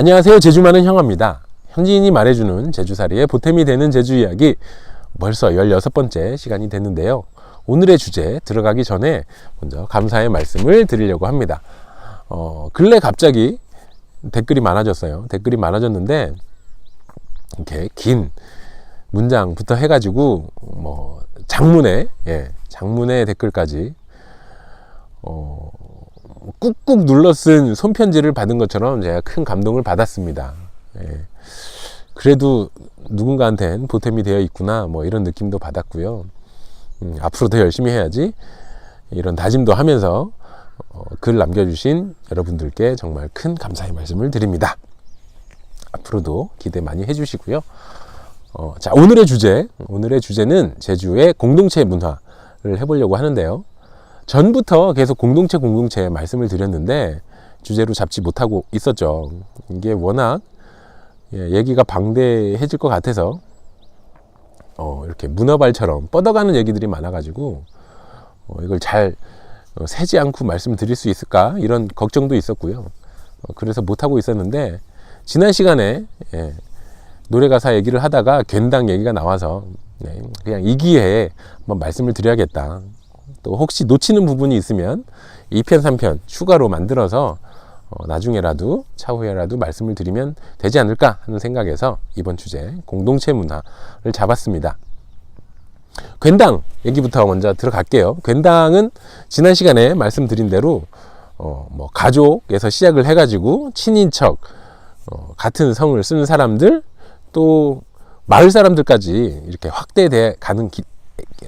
안녕하세요. 제주 많은 형아입니다. 현지인이 말해주는 제주살이의 보탬이 되는 제주 이야기 벌써 16번째 시간이 됐는데요. 오늘의 주제 들어가기 전에 먼저 감사의 말씀을 드리려고 합니다. 어, 근래 갑자기 댓글이 많아졌어요. 댓글이 많아졌는데 이렇게 긴 문장부터 해가지고 뭐 장문의 예, 장문의 댓글까지 어, 꾹꾹 눌러 쓴 손편지를 받은 것처럼 제가 큰 감동을 받았습니다. 예. 그래도 누군가한텐 보탬이 되어 있구나 뭐 이런 느낌도 받았고요. 음, 앞으로 더 열심히 해야지 이런 다짐도 하면서 어, 글 남겨주신 여러분들께 정말 큰 감사의 말씀을 드립니다. 앞으로도 기대 많이 해주시고요. 어, 자 오늘의 주제 오늘의 주제는 제주의 공동체 문화를 해보려고 하는데요. 전부터 계속 공동체 공동체 말씀을 드렸는데 주제로 잡지 못하고 있었죠. 이게 워낙 예, 얘기가 방대해질 것 같아서 어, 이렇게 문어발처럼 뻗어가는 얘기들이 많아가지고 어, 이걸 잘 어, 세지 않고 말씀드릴 수 있을까 이런 걱정도 있었고요. 어, 그래서 못하고 있었는데 지난 시간에 예, 노래 가사 얘기를 하다가 괜당 얘기가 나와서 네, 그냥 이 기회에 한번 말씀을 드려야겠다. 또 혹시 놓치는 부분이 있으면 2편, 3편 추가로 만들어서 어, 나중에라도 차후에라도 말씀을 드리면 되지 않을까 하는 생각에서 이번 주제 공동체 문화를 잡았습니다. 괜당 얘기부터 먼저 들어갈게요. 괜당은 지난 시간에 말씀드린 대로 어, 뭐 가족에서 시작을 해가지고 친인척 어, 같은 성을 쓰는 사람들 또 마을 사람들까지 이렇게 확대돼 가는 기,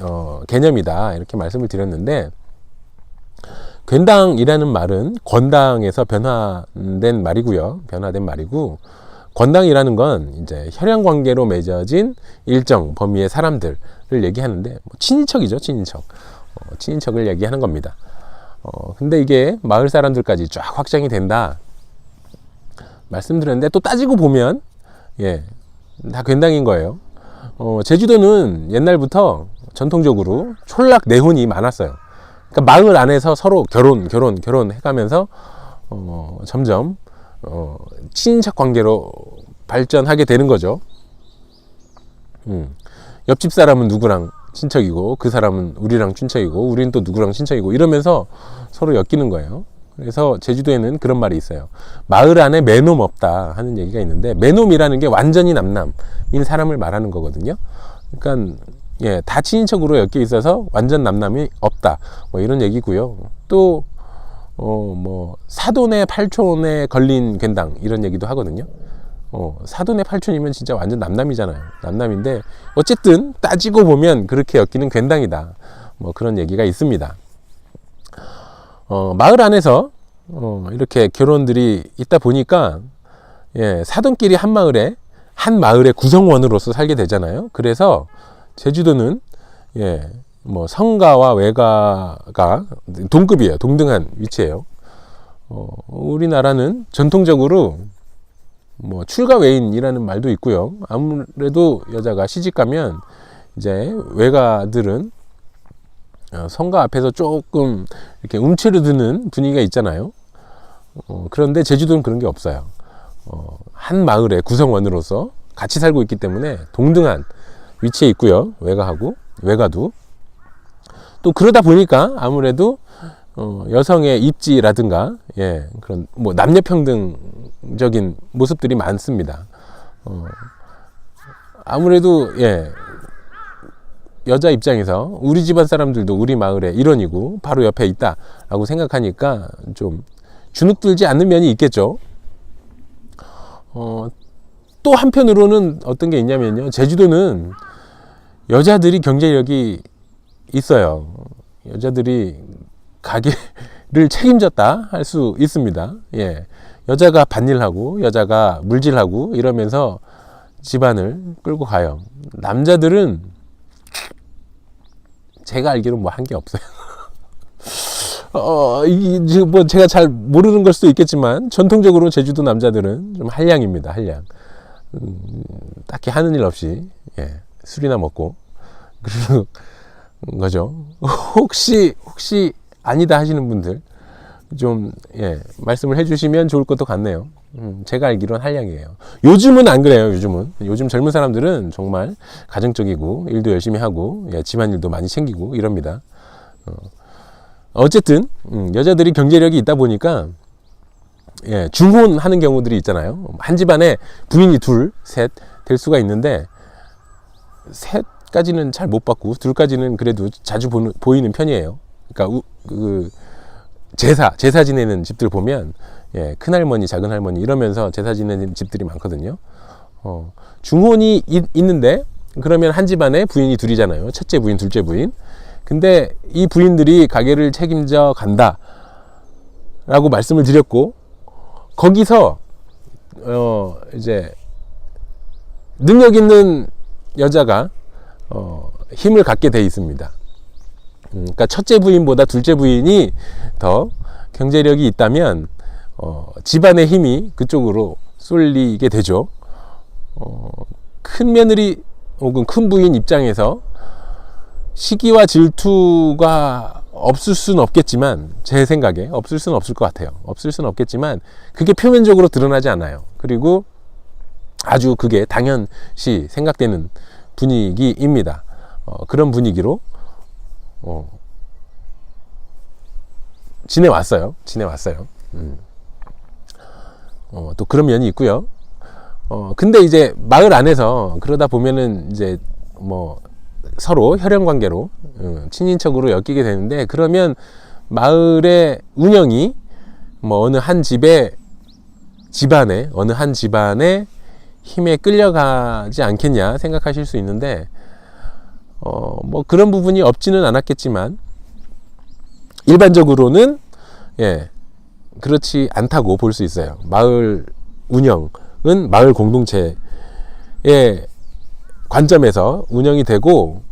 어, 개념이다 이렇게 말씀을 드렸는데 괜당이라는 말은 권당에서 변화된 말이고요. 변화된 말이고 권당이라는 건 이제 혈연 관계로 맺어진 일정 범위의 사람들을 얘기하는데 뭐 친인척이죠, 친인척. 어, 친인척을 얘기하는 겁니다. 어, 근데 이게 마을 사람들까지 쫙 확장이 된다. 말씀드렸는데 또 따지고 보면 예, 다 괜당인 거예요. 어, 제주도는 옛날부터 전통적으로 촌락 내혼이 많았어요. 그러니까 마을 안에서 서로 결혼, 결혼, 결혼 해가면서 어, 점점 어, 친인척 관계로 발전하게 되는 거죠. 음. 옆집 사람은 누구랑 친척이고 그 사람은 우리랑 친척이고 우리는 또 누구랑 친척이고 이러면서 서로 엮이는 거예요. 그래서 제주도에는 그런 말이 있어요. 마을 안에 매놈 없다 하는 얘기가 있는데 매놈이라는 게 완전히 남남인 사람을 말하는 거거든요. 그러니까 예, 다 친인척으로 엮여 있어서 완전 남남이 없다. 뭐 이런 얘기고요. 또, 어, 뭐, 사돈의 팔촌에 걸린 괜당, 이런 얘기도 하거든요. 어, 사돈의 팔촌이면 진짜 완전 남남이잖아요. 남남인데, 어쨌든 따지고 보면 그렇게 엮이는 괜당이다. 뭐 그런 얘기가 있습니다. 어, 마을 안에서, 어, 이렇게 결혼들이 있다 보니까, 예, 사돈끼리 한 마을에, 한 마을의 구성원으로서 살게 되잖아요. 그래서, 제주도는 예, 뭐 성가와 외가가 동급이에요. 동등한 위치예요. 어, 우리나라는 전통적으로 뭐 출가 외인이라는 말도 있고요. 아무래도 여자가 시집 가면 이제 외가들은 어, 성가 앞에서 조금 이렇게 움츠러드는 분위기가 있잖아요. 어, 그런데 제주도는 그런 게 없어요. 어, 한 마을의 구성원으로서 같이 살고 있기 때문에 동등한 위치에 있고요. 외가하고 외가도 또 그러다 보니까 아무래도 어, 여성의 입지라든가 예, 그런 뭐 남녀 평등적인 모습들이 많습니다. 어, 아무래도 예, 여자 입장에서 우리 집안 사람들도 우리 마을의 일원이고 바로 옆에 있다라고 생각하니까 좀 주눅들지 않는 면이 있겠죠. 어, 또 한편으로는 어떤 게 있냐면요. 제주도는 여자들이 경제력이 있어요. 여자들이 가게를 책임졌다 할 수 있습니다. 예. 여자가 밭일하고 여자가 물질하고 이러면서 집안을 끌고 가요. 남자들은 제가 알기로 뭐 한 게 없어요. 어, 이게 뭐 제가 잘 모르는 걸 수도 있겠지만 전통적으로 제주도 남자들은 좀 한량입니다. 한량. 음, 딱히 하는 일 없이 예. 술이나 먹고 그런 거죠. 혹시 혹시 아니다 하시는 분들 좀 예, 말씀을 해주시면 좋을 것도 같네요. 음, 제가 알기로는 한량이에요. 요즘은 안 그래요. 요즘은 요즘 젊은 사람들은 정말 가정적이고 일도 열심히 하고 예, 집안일도 많이 챙기고 이럽니다. 어, 어쨌든 음, 여자들이 경제력이 있다 보니까 예, 중혼하는 경우들이 있잖아요. 한 집안에 부인이 둘, 셋 될 수가 있는데 셋 까지는 잘 못 봤고 둘까지는 그래도 자주 보는, 보이는 편이에요. 그러니까 우, 그 제사 제사 지내는 집들 보면 예, 큰 할머니, 작은 할머니 이러면서 제사 지내는 집들이 많거든요. 어, 중혼이 있, 있는데 그러면 한 집안에 부인이 둘이잖아요. 첫째 부인, 둘째 부인. 근데 이 부인들이 가게를 책임져 간다 라고 말씀을 드렸고 거기서 어 이제 능력 있는 여자가 어 힘을 갖게 돼 있습니다. 음, 그러니까 첫째 부인보다 둘째 부인이 더 경제력이 있다면 어 집안의 힘이 그쪽으로 쏠리게 되죠. 어, 큰 며느리 혹은 큰 부인 입장에서 시기와 질투가 없을 수는 없겠지만 제 생각에 없을 수는 없을 것 같아요. 없을 수는 없겠지만 그게 표면적으로 드러나지 않아요. 그리고 아주 그게 당연시 생각되는 분위기입니다. 어, 그런 분위기로 어, 지내왔어요. 지내왔어요. 음. 어, 또 그런 면이 있고요. 어, 근데 이제 마을 안에서 그러다 보면은 이제 뭐 서로 혈연 관계로 음, 친인척으로 엮이게 되는데 그러면 마을의 운영이 뭐 어느 한 집의 집안에 어느 한 집안의 힘에 끌려가지 않겠냐 생각하실 수 있는데 어 뭐 그런 부분이 없지는 않았겠지만 일반적으로는 예 그렇지 않다고 볼 수 있어요. 마을 운영은 마을 공동체의 관점에서 운영이 되고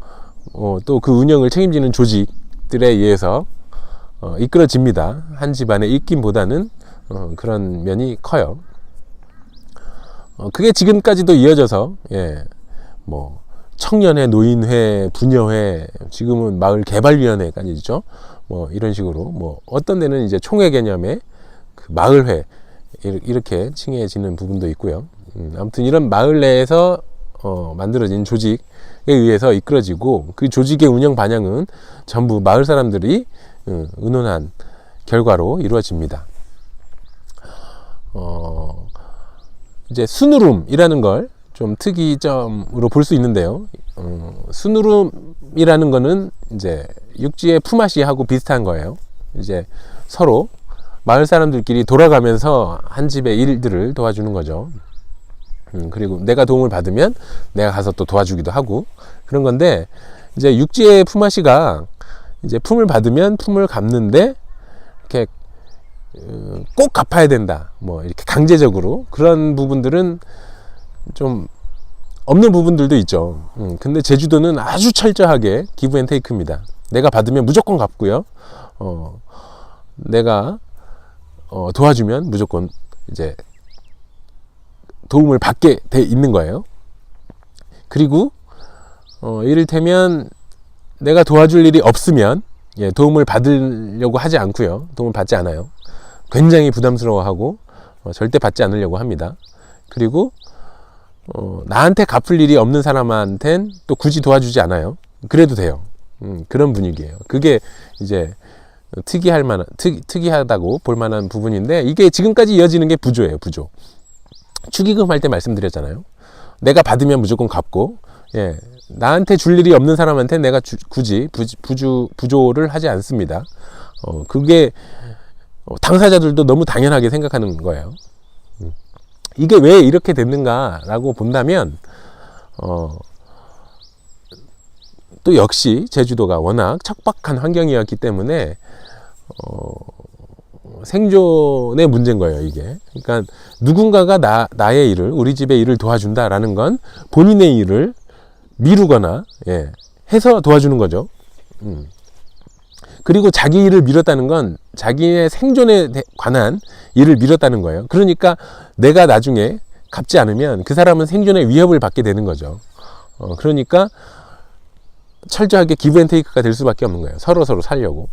어, 또 그 운영을 책임지는 조직들에 의해서 어, 이끌어집니다. 한 집안의 입김보다는 어, 그런 면이 커요. 어, 그게 지금까지도 이어져서 예, 뭐 청년회, 노인회, 부녀회, 지금은 마을 개발위원회까지 있죠. 뭐 이런 식으로 뭐 어떤 데는 이제 총회 개념의 그 마을회 이렇게 칭해지는 부분도 있고요. 음, 아무튼 이런 마을 내에서 어, 만들어진 조직에 의해서 이끌어지고 그 조직의 운영 반영은 전부 마을 사람들이 어, 의논한 결과로 이루어집니다. 어, 이제 순우름이라는 걸 좀 특이점으로 볼 수 있는데요. 어, 순우름이라는 거는 이제 육지의 품앗이하고 비슷한 거예요. 이제 서로 마을 사람들끼리 돌아가면서 한 집의 일들을 도와주는 거죠. 음, 그리고 내가 도움을 받으면 내가 가서 또 도와주기도 하고 그런 건데 이제 육지의 품앗이가 이제 품을 받으면 품을 갚는데 이렇게 어, 꼭 갚아야 된다. 뭐 이렇게 강제적으로 그런 부분들은 좀 없는 부분들도 있죠. 음, 근데 제주도는 아주 철저하게 기브 앤 테이크입니다. 내가 받으면 무조건 갚고요. 어, 내가 어, 도와주면 무조건 이제 도움을 받게 돼 있는 거예요. 그리고 어, 이를테면 내가 도와줄 일이 없으면 예, 도움을 받으려고 하지 않고요. 도움을 받지 않아요. 굉장히 부담스러워하고 어, 절대 받지 않으려고 합니다. 그리고 어, 나한테 갚을 일이 없는 사람한텐 또 굳이 도와주지 않아요. 그래도 돼요. 음, 그런 분위기예요. 그게 이제 특이할 만한 특, 특이하다고 볼 만한 부분인데 이게 지금까지 이어지는 게 부조예요. 부조. 축의금 할 때 말씀드렸잖아요. 내가 받으면 무조건 갚고, 예, 나한테 줄 일이 없는 사람한테 내가 주, 굳이 부, 부주, 부조를 하지 않습니다. 어, 그게 어, 당사자들도 너무 당연하게 생각하는 거예요. 음. 이게 왜 이렇게 됐는가라고 본다면, 어, 또 역시 제주도가 워낙 척박한 환경이었기 때문에, 어, 생존의 문제인 거예요, 이게. 그러니까 누군가가 나, 나의 일을, 우리 집의 일을 도와준다라는 건 본인의 일을 미루거나, 예, 해서 도와주는 거죠. 음. 그리고 자기 일을 미뤘다는 건 자기의 생존에 관한 일을 미뤘다는 거예요. 그러니까 내가 나중에 갚지 않으면 그 사람은 생존의 위협을 받게 되는 거죠. 어, 그러니까 철저하게 기브앤테이크가 될 수밖에 없는 거예요. 서로 서로 살려고.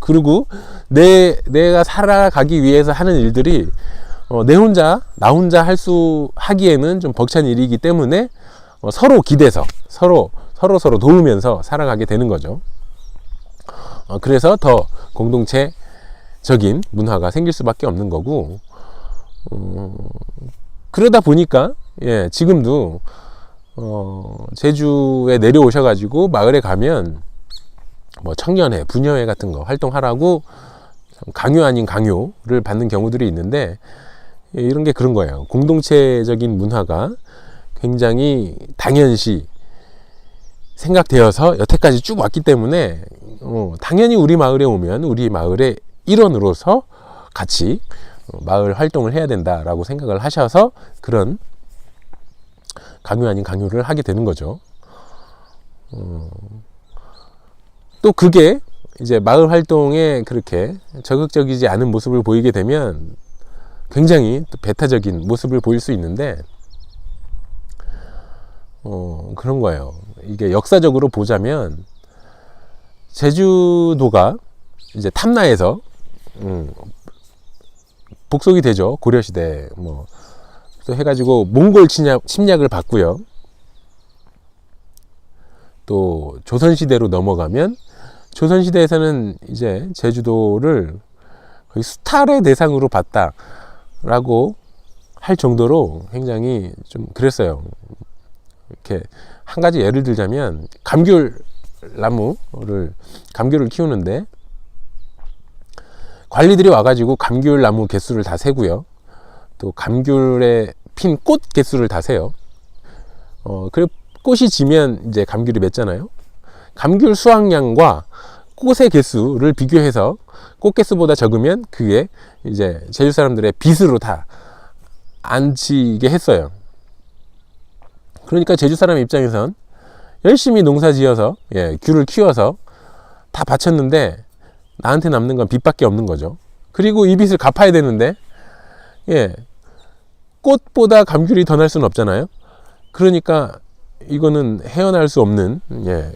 그리고 내 내가 살아가기 위해서 하는 일들이 어, 내 혼자 나 혼자 할 수 하기에는 좀 벅찬 일이기 때문에 어, 서로 기대서 서로 서로 서로 도우면서 살아가게 되는 거죠. 어, 그래서 더 공동체적인 문화가 생길 수밖에 없는 거고 어, 그러다 보니까 예, 지금도 어, 제주에 내려오셔가지고 마을에 가면 뭐 청년회, 부녀회 같은 거 활동하라고 참 강요 아닌 강요를 받는 경우들이 있는데 예, 이런 게 그런 거예요. 공동체적인 문화가 굉장히 당연시 생각되어서 여태까지 쭉 왔기 때문에 어, 당연히 우리 마을에 오면 우리 마을의 일원으로서 같이 어, 마을 활동을 해야 된다라고 생각을 하셔서 그런 강요 아닌 강요를 하게 되는 거죠. 어, 또 그게 이제 마을 활동에 그렇게 적극적이지 않은 모습을 보이게 되면 굉장히 또 배타적인 모습을 보일 수 있는데 어, 그런 거예요. 이게 역사적으로 보자면 제주도가 이제 탐나에서 음, 복속이 되죠. 고려시대 뭐 또 해가지고 몽골 침략, 침략을 받고요. 또 조선시대로 넘어가면 조선시대에서는 이제 제주도를 거의 수탈의 대상으로 봤다라고 할 정도로 굉장히 좀 그랬어요. 이렇게 한 가지 예를 들자면 감귤 나무를 감귤을 키우는데 관리들이 와가지고 감귤 나무 개수를 다 세고요. 또 감귤에 핀 꽃 개수를 다 세요. 어, 그리고 꽃이 지면 이제 감귤이 맺잖아요. 감귤 수확량과 꽃의 개수를 비교해서 꽃 개수보다 적으면 그게 이제 제주 사람들의 빚으로 다 앉히게 했어요. 그러니까 제주 사람 입장에선 열심히 농사 지어서 예, 귤을 키워서 다 바쳤는데 나한테 남는 건 빚밖에 없는 거죠. 그리고 이 빚을 갚아야 되는데 예, 꽃보다 감귤이 더 날 수는 없잖아요. 그러니까 이거는 헤어날 수 없는 예,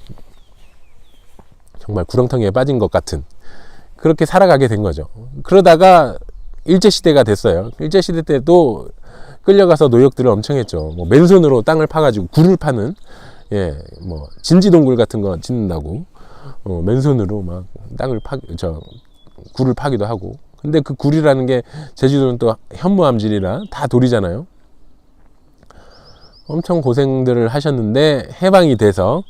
정말 구렁텅이에 빠진 것 같은 그렇게 살아가게 된 거죠. 그러다가 일제 시대가 됐어요. 일제 시대 때도 끌려가서 노역들을 엄청 했죠. 뭐 맨손으로 땅을 파가지고 굴을 파는 예, 뭐 진지동굴 같은 거 짓는다고 어, 맨손으로 막 땅을 파, 저 굴을 파기도 하고. 근데 그 굴이라는 게 제주도는 또 현무암질이라 다 돌이잖아요. 엄청 고생들을 하셨는데 해방이 돼서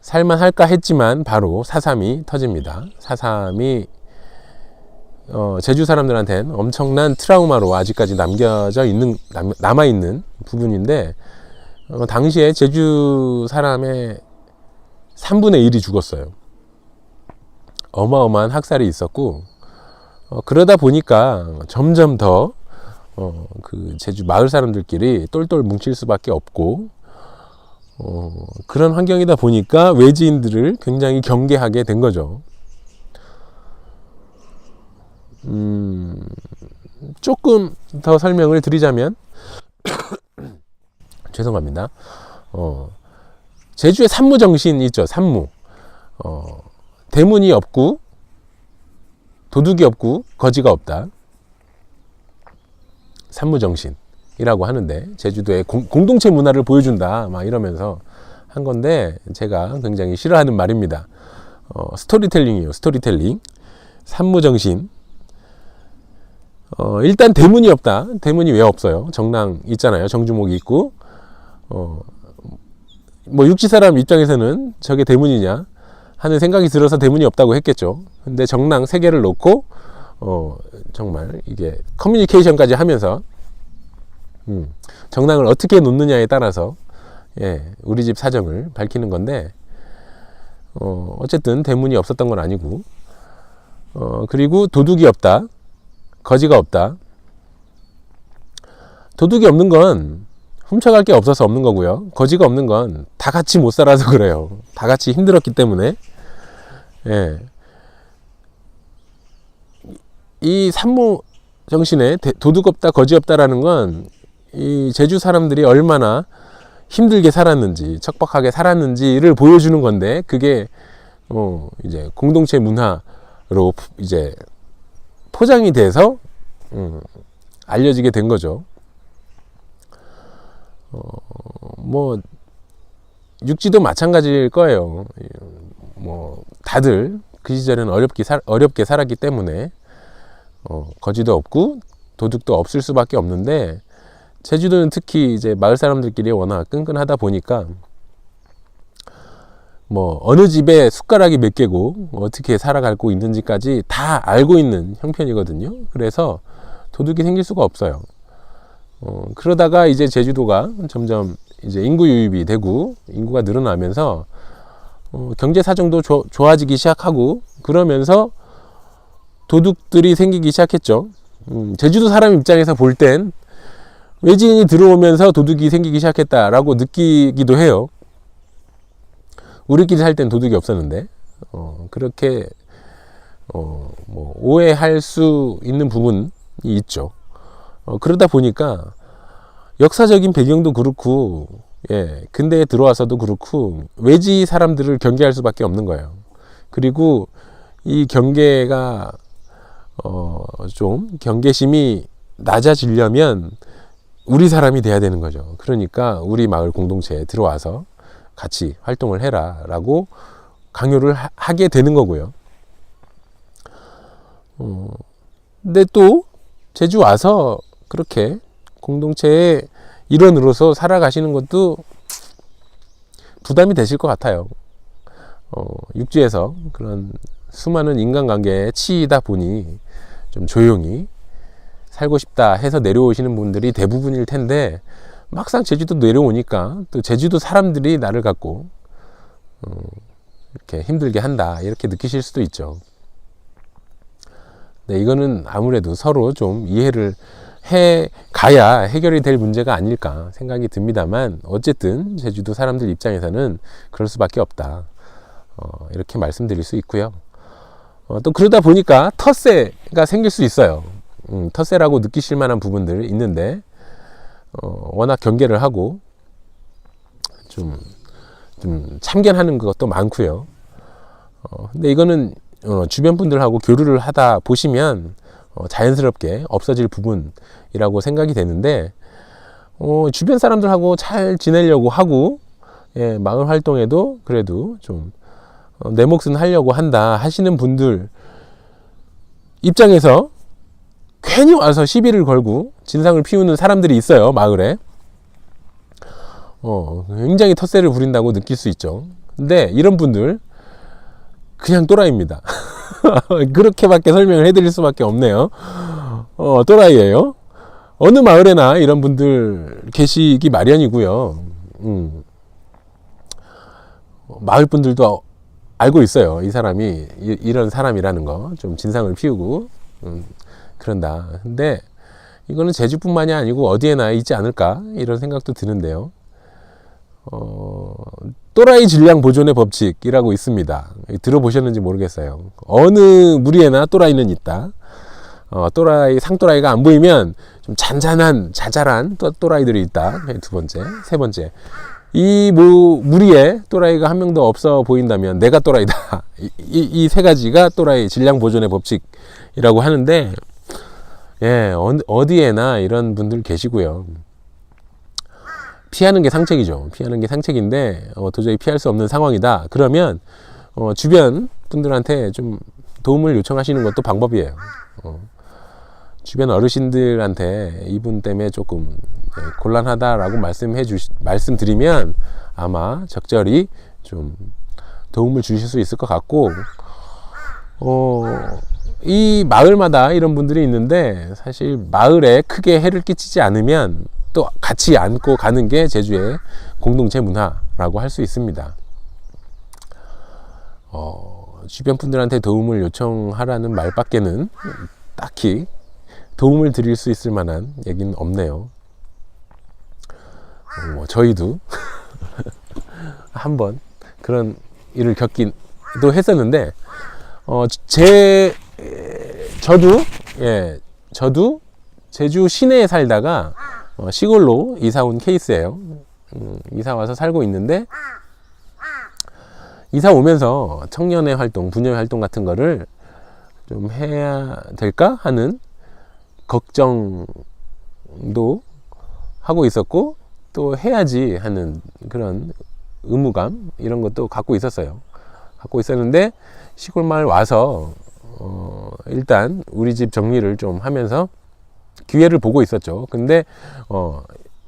살만할까 했지만 바로 사삼이 터집니다. 사삼이 어, 제주 사람들한테는 엄청난 트라우마로 아직까지 남겨져 있는 남아 있는 부분인데 어, 당시에 제주 사람의 3분의 1이 죽었어요. 어마어마한 학살이 있었고 어, 그러다 보니까 점점 더 어, 그 제주 마을 사람들끼리 똘똘 뭉칠 수밖에 없고 어, 그런 환경이다 보니까 외지인들을 굉장히 경계하게 된 거죠. 음, 조금 더 설명을 드리자면 죄송합니다. 어, 제주의 산무 정신 있죠. 산무. 어, 대문이 없고 도둑이 없고 거지가 없다. 산무 정신이라고 하는데 제주도의 공, 공동체 문화를 보여준다. 막 이러면서 한 건데 제가 굉장히 싫어하는 말입니다. 어, 스토리텔링이에요. 스토리텔링. 산무 정신. 어, 일단 대문이 없다. 대문이 왜 없어요? 정랑 있잖아요. 정주목이 있고. 어, 뭐 육지 사람 입장에서는 저게 대문이냐 하는 생각이 들어서 대문이 없다고 했겠죠. 근데 정랑 세 개를 놓고 어, 정말 이게 커뮤니케이션까지 하면서 음, 정랑을 어떻게 놓느냐에 따라서 예, 우리 집 사정을 밝히는 건데 어, 어쨌든 대문이 없었던 건 아니고 어, 그리고 도둑이 없다. 거지가 없다. 도둑이 없는 건 훔쳐갈 게 없어서 없는 거고요. 거지가 없는 건 다 같이 못 살아서 그래요. 다 같이 힘들었기 때문에. 예. 이 산모 정신에 도둑 없다, 거지 없다라는 건 이 제주 사람들이 얼마나 힘들게 살았는지, 척박하게 살았는지를 보여주는 건데, 그게, 어, 이제 공동체 문화로 이제 포장이 돼서 음, 알려지게 된 거죠. 어, 뭐 육지도 마찬가지일 거예요. 뭐 다들 그 시절에는 어렵게 살, 어렵게 살았기 때문에 어, 거지도 없고 도둑도 없을 수밖에 없는데 제주도는 특히 이제 마을 사람들끼리 워낙 끈끈하다 보니까 뭐 어느 집에 숟가락이 몇 개고 어떻게 살아가고 있는지까지 다 알고 있는 형편이거든요. 그래서 도둑이 생길 수가 없어요. 어, 그러다가 이제 제주도가 점점 이제 인구 유입이 되고 인구가 늘어나면서 어, 경제 사정도 조, 좋아지기 시작하고 그러면서 도둑들이 생기기 시작했죠. 음, 제주도 사람 입장에서 볼 땐 외지인이 들어오면서 도둑이 생기기 시작했다라고 느끼기도 해요. 우리끼리 살 땐 도둑이 없었는데 어, 그렇게 어, 뭐 오해할 수 있는 부분이 있죠. 어, 그러다 보니까 역사적인 배경도 그렇고 예, 근대에 들어와서도 그렇고 외지 사람들을 경계할 수밖에 없는 거예요. 그리고 이 경계가 어, 좀 경계심이 낮아지려면 우리 사람이 돼야 되는 거죠. 그러니까 우리 마을 공동체에 들어와서 같이 활동을 해라라고 강요를 하, 하게 되는 거고요. 어, 근데 또 제주 와서 그렇게 공동체의 일원으로서 살아가시는 것도 부담이 되실 것 같아요. 어, 육지에서 그런 수많은 인간관계에 치이다 보니 좀 조용히 살고 싶다 해서 내려오시는 분들이 대부분일 텐데 막상 제주도 내려오니까 또 제주도 사람들이 나를 갖고 어, 이렇게 힘들게 한다 이렇게 느끼실 수도 있죠. 네, 이거는 아무래도 서로 좀 이해를 해 가야 해결이 될 문제가 아닐까 생각이 듭니다만 어쨌든 제주도 사람들 입장에서는 그럴 수밖에 없다 어, 이렇게 말씀드릴 수 있고요. 어, 또 그러다 보니까 텃세가 생길 수 있어요. 음, 텃세라고 느끼실 만한 부분들 있는데 어, 워낙 경계를 하고 좀, 좀 참견하는 것도 많고요. 어, 근데 이거는 어, 주변 분들하고 교류를 하다 보시면 어, 자연스럽게 없어질 부분이라고 생각이 되는데 어, 주변 사람들하고 잘 지내려고 하고 예, 마을 활동에도 그래도 좀 어, 내 몫은 하려고 한다 하시는 분들 입장에서 괜히 와서 시비를 걸고 진상을 피우는 사람들이 있어요 마을에. 어, 굉장히 텃세를 부린다고 느낄 수 있죠. 근데 이런 분들 그냥 또라이입니다 그렇게밖에 설명을 해드릴 수밖에 없네요 어, 또라이예요 어느 마을에나 이런 분들 계시기 마련이고요 음. 마을 분들도 알고 있어요. 이 사람이 이, 런 사람이라는 거 좀 진상을 피우고 음, 그런다. 근데 이거는 제주뿐만이 아니고 어디에나 있지 않을까 이런 생각도 드는데요. 어, 또라이 질량 보존의 법칙이라고 있습니다. 들어보셨는지 모르겠어요. 어느 무리에나 또라이는 있다. 어, 또라이 상또라이가 안 보이면 좀 잔잔한 자잘한 또, 또라이들이 있다. 두 번째, 세 번째. 이 뭐, 무리에 또라이가 한 명도 없어 보인다면 내가 또라이다. 이 세 가지가 또라이 질량 보존의 법칙이라고 하는데, 예, 어디에나 이런 분들 계시고요. 피하는 게 상책이죠. 피하는 게 상책인데, 어, 도저히 피할 수 없는 상황이다. 그러면, 어, 주변 분들한테 좀 도움을 요청하시는 것도 방법이에요. 어, 주변 어르신들한테 이분 때문에 조금 네, 곤란하다라고 말씀해 주 말씀드리면 아마 적절히 좀 도움을 주실 수 있을 것 같고 어, 이 마을마다 이런 분들이 있는데 사실 마을에 크게 해를 끼치지 않으면 또 같이 안고 가는 게 제주의 공동체 문화라고 할 수 있습니다. 어, 주변 분들한테 도움을 요청하라는 말밖에는 딱히 도움을 드릴 수 있을 만한 얘기는 없네요. 뭐 저희도 한번 그런 일을 겪기도 했었는데 어, 제 저도 예 저도 제주 시내에 살다가 어, 시골로 이사 온 케이스예요. 음, 이사 와서 살고 있는데 이사 오면서 청년의 활동, 부녀의 활동 같은 거를 좀 해야 될까 하는 걱정도 하고 있었고 또 해야지 하는 그런 의무감 이런 것도 갖고 있었어요. 갖고 있었는데 시골 마을 와서 어 일단 우리 집 정리를 좀 하면서 기회를 보고 있었죠. 근데 어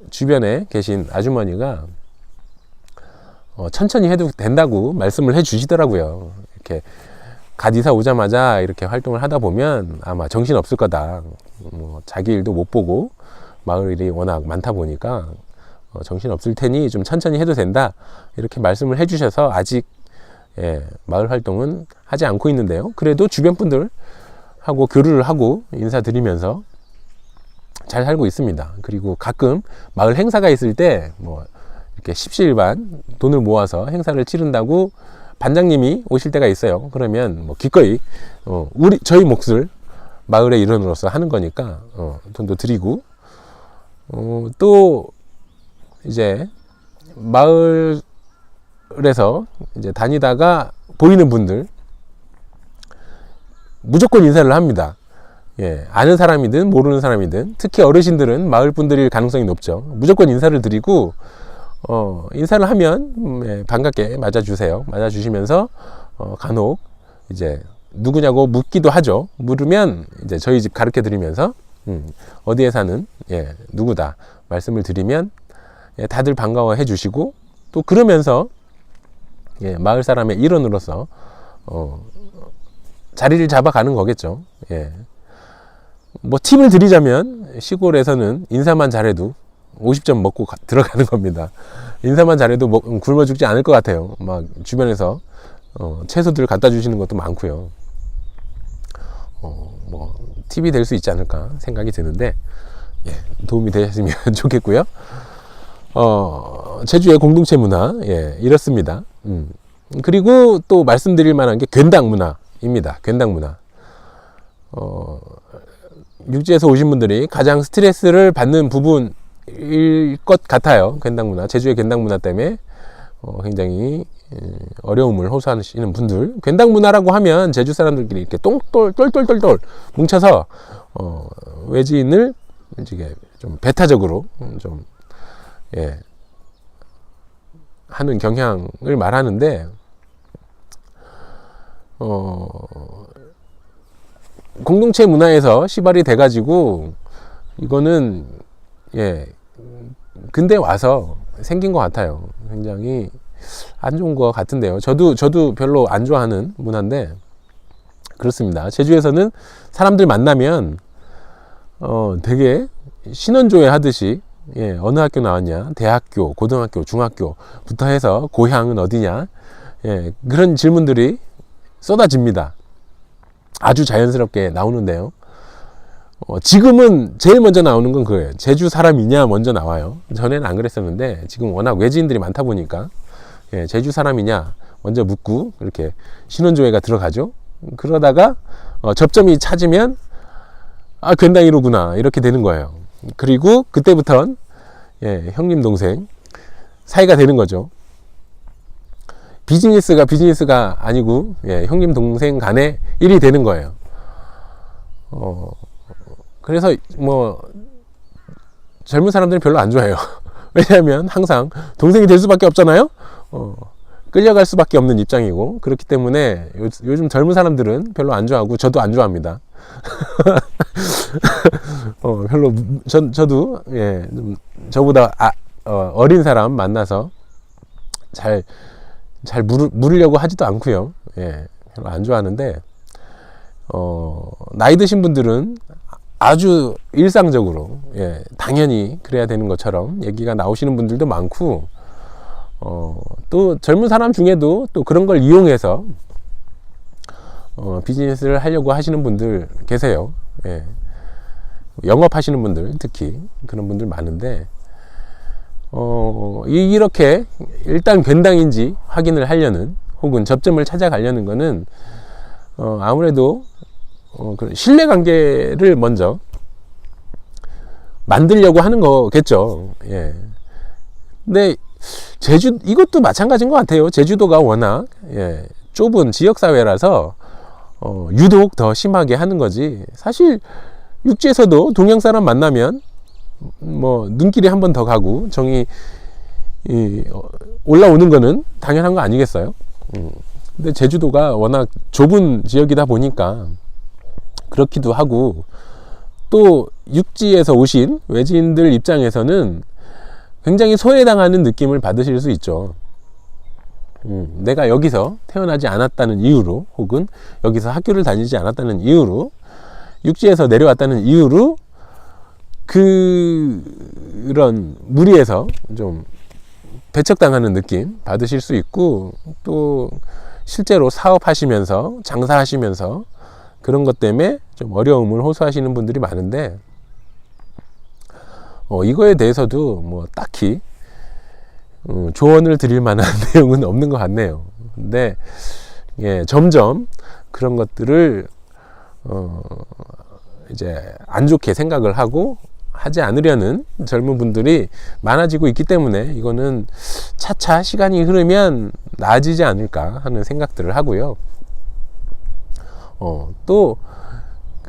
주변에 계신 아주머니가 어 천천히 해도 된다고 말씀을 해 주시더라고요. 이렇게 갓 이사 오자마자 이렇게 활동을 하다 보면 아마 정신 없을 거다. 뭐 자기 일도 못 보고 마을 일이 워낙 많다 보니까 어, 정신 없을 테니 좀 천천히 해도 된다. 이렇게 말씀을 해 주셔서 아직 예, 마을 활동은 하지 않고 있는데요. 그래도 주변 분들하고 교류를 하고 인사드리면서 잘 살고 있습니다. 그리고 가끔 마을 행사가 있을 때 뭐 이렇게 십시일반 돈을 모아서 행사를 치른다고 반장님이 오실 때가 있어요. 그러면 뭐 기꺼이 어, 우리 저희 몫을 마을의 일원으로서 하는 거니까 어, 돈도 드리고 어, 또 이제 마을에서 이제 다니다가 보이는 분들 무조건 인사를 합니다. 예, 아는 사람이든 모르는 사람이든 특히 어르신들은 마을 분들일 가능성이 높죠. 무조건 인사를 드리고 어, 인사를 하면 음, 예, 반갑게 맞아주세요. 맞아주시면서 어, 간혹 이제 누구냐고 묻기도 하죠. 물으면 이제 저희 집 가르쳐 드리면서 음, 어디에 사는 예, 누구다 말씀을 드리면 예, 다들 반가워해 주시고 또 그러면서 예, 마을 사람의 일원으로서 어, 자리를 잡아가는 거겠죠. 예. 뭐 팁을 드리자면 시골에서는 인사만 잘해도 50점 먹고 가- 들어가는 겁니다. 인사만 잘해도 먹- 음, 굶어 죽지 않을 것 같아요. 막 주변에서 어, 채소들 갖다 주시는 것도 많고요. 어, 뭐 팁이 될 수 있지 않을까 생각이 드는데 예, 도움이 되셨으면 좋겠고요. 어, 제주의 공동체 문화 예, 이렇습니다. 음. 그리고 또 말씀드릴 만한 게 괜당 문화입니다. 괜당 문화. 어, 육지에서 오신 분들이 가장 스트레스를 받는 부분일 것 같아요. 괜당 문화. 제주의 괜당 문화 때문에 어, 굉장히 에, 어려움을 호소하시는 분들. 괜당 문화라고 하면 제주 사람들끼리 이렇게 똥돌 똘똘똘똘 뭉쳐서 어, 외지인을 이제 좀 배타적으로 음, 좀 예, 하는 경향을 말하는데 어, 공동체 문화에서 시발이 돼가지고 이거는 예 근데 와서 생긴 것 같아요. 굉장히 안 좋은 것 같은데요. 저도 저도 별로 안 좋아하는 문화인데 그렇습니다. 제주에서는 사람들 만나면 어 되게 신원조회 하듯이 예 어느 학교 나왔냐, 대학교, 고등학교, 중학교부터 해서 고향은 어디냐, 예 그런 질문들이 쏟아집니다. 아주 자연스럽게 나오는데요. 어, 지금은 제일 먼저 나오는 건 그거예요. 제주 사람이냐 먼저 나와요. 전에는 안 그랬었는데 지금 워낙 외지인들이 많다 보니까 예, 제주 사람이냐 먼저 묻고 이렇게 신원조회가 들어가죠. 그러다가 어, 접점이 찾으면 아 괜당이로구나 이렇게 되는 거예요. 그리고 그때부터는 예, 형님 동생 사이가 되는 거죠. 비즈니스가 비즈니스가 아니고 예, 형님 동생 간의 일이 되는 거예요. 어, 그래서 뭐 젊은 사람들은 별로 안 좋아해요. 왜냐하면 항상 동생이 될 수밖에 없잖아요. 어, 끌려갈 수밖에 없는 입장이고 그렇기 때문에 요, 요즘 젊은 사람들은 별로 안 좋아하고 저도 안 좋아합니다. 어, 별로 저, 저도 예, 좀 저보다 아, 어, 어린 사람 만나서 잘 잘 물으, 물으려고 하지도 않고요. 예, 별로 안 좋아하는데 어, 나이 드신 분들은 아주 일상적으로 예, 당연히 그래야 되는 것처럼 얘기가 나오시는 분들도 많고 어, 또 젊은 사람 중에도 또 그런 걸 이용해서 어, 비즈니스를 하려고 하시는 분들 계세요. 예. 영업하시는 분들 특히 그런 분들 많은데 어, 이- 이렇게 일단 괜당인지 확인을 하려는 혹은 접점을 찾아가려는 거는 어, 아무래도 어, 그 신뢰 관계를 먼저 만들려고 하는 거겠죠. 예. 근데 제주 이것도 마찬가지인 것 같아요. 제주도가 워낙 예, 좁은 지역 사회라서 어, 유독 더 심하게 하는 거지. 사실 육지에서도 동양 사람 만나면 뭐 눈길이 한 번 더 가고 정이 이, 어, 올라오는 거는 당연한 거 아니겠어요? 음. 근데 제주도가 워낙 좁은 지역이다 보니까 그렇기도 하고 또 육지에서 오신 외지인들 입장에서는 굉장히 소외당하는 느낌을 받으실 수 있죠. 음, 내가 여기서 태어나지 않았다는 이유로 혹은 여기서 학교를 다니지 않았다는 이유로 육지에서 내려왔다는 이유로 그런 무리에서 좀 배척당하는 느낌 받으실 수 있고 또 실제로 사업하시면서 장사하시면서 그런 것 때문에 좀 어려움을 호소하시는 분들이 많은데 어, 이거에 대해서도 뭐 딱히 어, 조언을 드릴 만한 내용은 없는 것 같네요. 근데 예, 점점 그런 것들을 어, 이제 안 좋게 생각을 하고 하지 않으려는 젊은 분들이 많아지고 있기 때문에 이거는 차차 시간이 흐르면 나아지지 않을까 하는 생각들을 하고요. 어, 또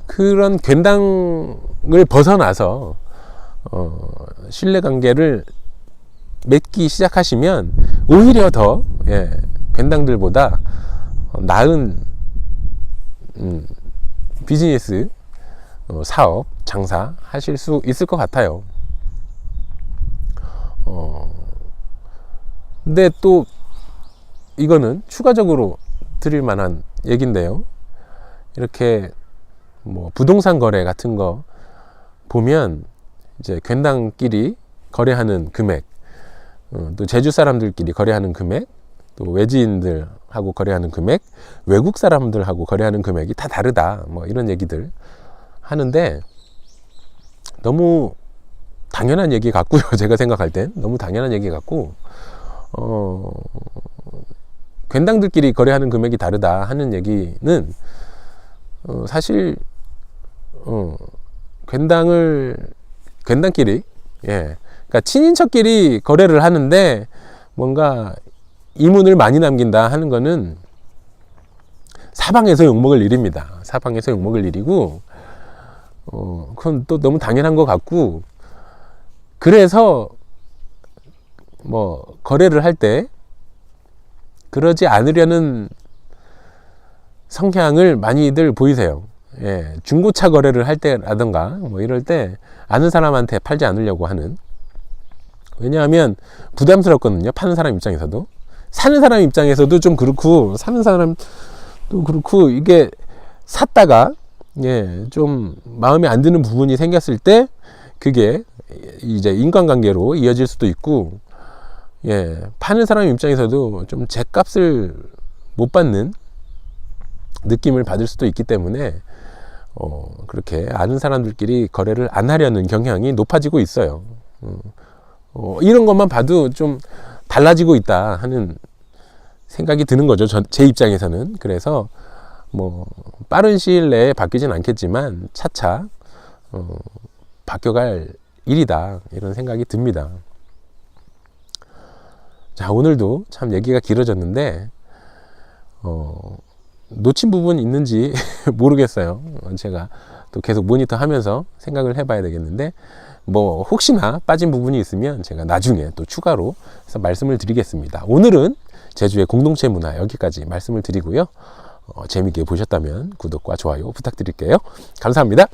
그런 괜당을 벗어나서 어, 신뢰 관계를 맺기 시작하시면 오히려 더 예, 괜당들보다 나은 음, 비즈니스 어, 사업 장사 하실 수 있을 것 같아요. 어, 근데 또 이거는 추가적으로 드릴 만한 얘긴데요. 이렇게 뭐 부동산 거래 같은 거 보면 이제 괜당끼리 거래하는 금액, 어, 또 제주 사람들끼리 거래하는 금액, 또 외지인들하고 거래하는 금액, 외국 사람들하고 거래하는 금액이 다 다르다. 뭐 이런 얘기들 하는데 너무 당연한 얘기 같고요. 제가 생각할 땐 너무 당연한 얘기 같고 어 괜당들끼리 거래하는 금액이 다르다 하는 얘기는 어, 사실 어, 괜당을 괜당끼리 예 그러니까 친인척끼리 거래를 하는데 뭔가 이문을 많이 남긴다 하는 거는 사방에서 욕먹을 일입니다. 사방에서 욕먹을 일이고 어, 그건 또 너무 당연한 것 같고, 그래서, 뭐, 거래를 할 때, 그러지 않으려는 성향을 많이들 보이세요. 예, 중고차 거래를 할 때라든가, 뭐 이럴 때, 아는 사람한테 팔지 않으려고 하는. 왜냐하면 부담스럽거든요. 파는 사람 입장에서도. 사는 사람 입장에서도 좀 그렇고, 사는 사람도 그렇고, 이게 샀다가, 예, 좀 마음에 안 드는 부분이 생겼을 때 그게 이제 인간관계로 이어질 수도 있고, 예, 파는 사람 입장에서도 좀 제값을 못 받는 느낌을 받을 수도 있기 때문에 어, 그렇게 아는 사람들끼리 거래를 안 하려는 경향이 높아지고 있어요. 어, 어, 이런 것만 봐도 좀 달라지고 있다 하는 생각이 드는 거죠. 저, 제 입장에서는. 그래서 뭐 빠른 시일 내에 바뀌진 않겠지만 차차 어, 바뀌어갈 일이다 이런 생각이 듭니다. 자 오늘도 참 얘기가 길어졌는데 어, 놓친 부분 있는지 모르겠어요. 제가 또 계속 모니터하면서 생각을 해봐야 되겠는데 뭐 혹시나 빠진 부분이 있으면 제가 나중에 또 추가로 해서 말씀을 드리겠습니다. 오늘은 제주의 공동체 문화 여기까지 말씀을 드리고요. 어, 재미있게 보셨다면 구독과 좋아요 부탁드릴게요. 감사합니다.